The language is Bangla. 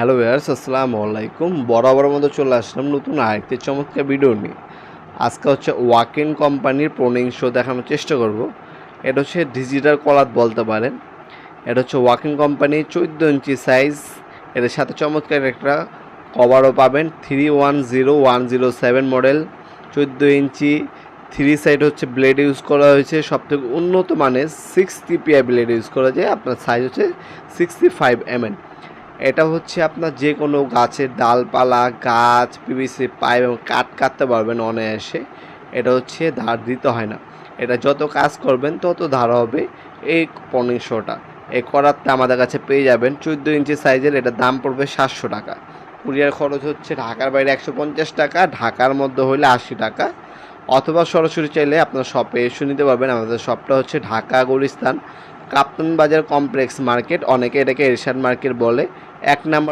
হ্যালো ইয়ার্স আসসালামু আলাইকুম। বরাবর মতো চলে আসলাম নতুন আরেকটি চমৎকার ভিডিও নিয়ে। আজকে হচ্ছে ওয়াকিন কোম্পানির প্রোনিং শো দেখানোর চেষ্টা করব। এটা হচ্ছে ডিজিটাল কলার বলতে পারেন। এটা হচ্ছে ওয়াকিং কোম্পানির চোদ্দ ইঞ্চি সাইজ এটার সাথে চমৎকার একটা কভারও পাবেন। Three one zero one zero seven model চোদ্দ ইঞ্চি। থ্রি সাইড হচ্ছে ব্লেড ইউজ করা হয়েছে। সব থেকে উন্নত মানের সিক্স টিপিআই ব্লেড ইউজ করা যায়। আপনার সাইজ হচ্ছে সিক্সটি ফাইভ এমএন এটা হচ্ছে আপনার যে কোনো গাছের ডালপালা, গাছ পিভিসি পাইপ এবং কাঠ কাটতে পারবেন অনায়াসে। এটা হচ্ছে ধার দিতে হয় না। এটা যত কাজ করবেন, তত ধার হবে এই পনেরোশোটা। এই করাতটা আমাদের কাছে পেয়ে যাবেন। চোদ্দ ইঞ্চি সাইজের এটা দাম পড়বে সাতশো টাকা। কুরিয়ার খরচ হচ্ছে ঢাকার বাইরে একশো পঞ্চাশ টাকা, ঢাকার মধ্যে হলে আশি টাকা। অথবা সরাসরি চাইলে আপনার শপে এসে নিতে পারবেন। আমাদের শপটা হচ্ছে ঢাকা গুলিস্তান। কাপ্তান বাজার কমপ্লেক্স মার্কেট অনেকে এটাকে এরশাদ মার্কেট বলে। এক নাম্বার